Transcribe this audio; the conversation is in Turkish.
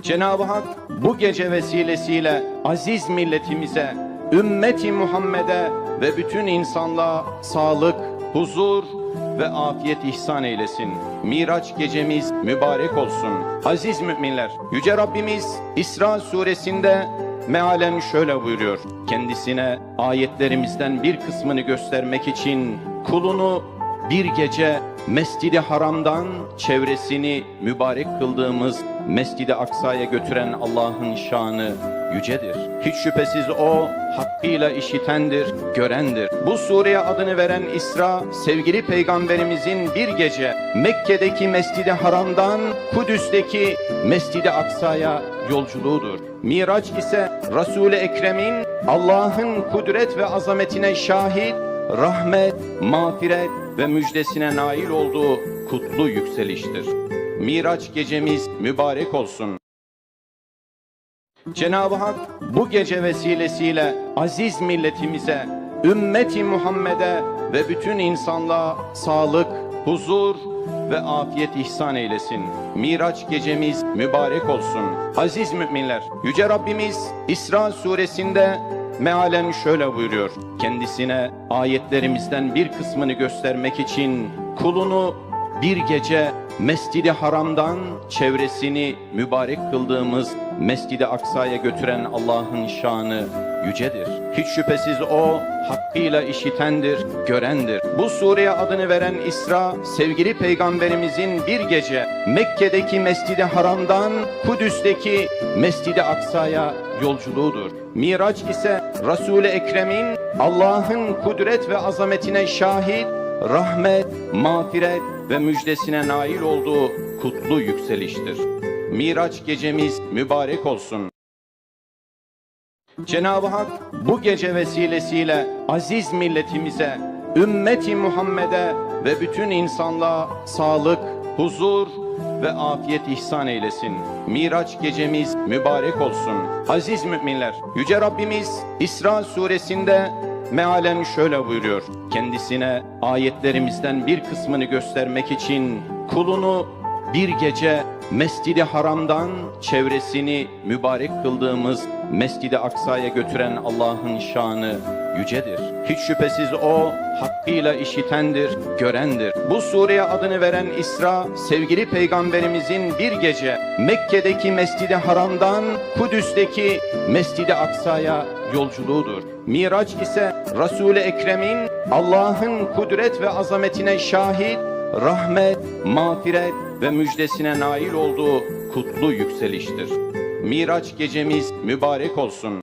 Cenab-ı Hak bu gece vesilesiyle aziz milletimize, ümmeti Muhammed'e ve bütün insanlığa sağlık, huzur ve afiyet ihsan eylesin. Miraç gecemiz mübarek olsun. Aziz müminler, Yüce Rabbimiz İsra suresinde mealen şöyle buyuruyor. Kendisine ayetlerimizden bir kısmını göstermek için kulunu bir gece Mescid-i Haram'dan çevresini mübarek kıldığımız Mescid-i Aksa'ya götüren Allah'ın şanı yücedir. Hiç şüphesiz o hakkıyla işitendir, görendir. Bu sureye adını veren İsra, sevgili peygamberimizin bir gece Mekke'deki Mescid-i Haram'dan Kudüs'teki Mescid-i Aksa'ya yolculuğudur. Miraç ise Resul-i Ekrem'in Allah'ın kudret ve azametine şahit, rahmet, mağfiret ve müjdesine nail olduğu kutlu yükseliştir. Miraç gecemiz mübarek olsun. Cenab-ı Hak bu gece vesilesiyle aziz milletimize, ümmeti Muhammed'e ve bütün insanlığa sağlık, huzur ve afiyet ihsan eylesin. Miraç gecemiz mübarek olsun. Aziz müminler, Yüce Rabbimiz İsra suresinde mealen şöyle buyuruyor. Kendisine ayetlerimizden bir kısmını göstermek için kulunu bir gece Mescid-i Haram'dan çevresini mübarek kıldığımız Mescid-i Aksa'ya götüren Allah'ın şanı yücedir. Hiç şüphesiz o hakkıyla işitendir, görendir. Bu sureye adını veren İsra, sevgili peygamberimizin bir gece Mekke'deki Mescid-i Haram'dan Kudüs'teki Mescid-i Aksa'ya yolculuğudur. Miraç ise Resul-i Ekrem'in Allah'ın kudret ve azametine şahit, rahmet, mağfiret ve müjdesine nail olduğu kutlu yükseliştir. Miraç gecemiz mübarek olsun. Cenab-ı Hak bu gece vesilesiyle aziz milletimize, ümmeti Muhammed'e ve bütün insanlığa sağlık, huzur ve afiyet ihsan eylesin. Miraç gecemiz mübarek olsun. Aziz müminler, Yüce Rabbimiz İsra suresinde mealen şöyle buyuruyor. Kendisine ayetlerimizden bir kısmını göstermek için kulunu bir gece Mescid-i Haram'dan çevresini mübarek kıldığımız Mescid-i Aksa'ya götüren Allah'ın şanı yücedir. Hiç şüphesiz o hakkıyla işitendir, görendir. Bu sureye adını veren İsra, sevgili peygamberimizin bir gece Mekke'deki Mescid-i Haram'dan Kudüs'teki Mescid-i Aksa'ya yolculuğudur. Miraç ise Resul-i Ekrem'in Allah'ın kudret ve azametine şahit, rahmet, mağfiret ve müjdesine nail olduğu kutlu yükseliştir. Miraç gecemiz mübarek olsun.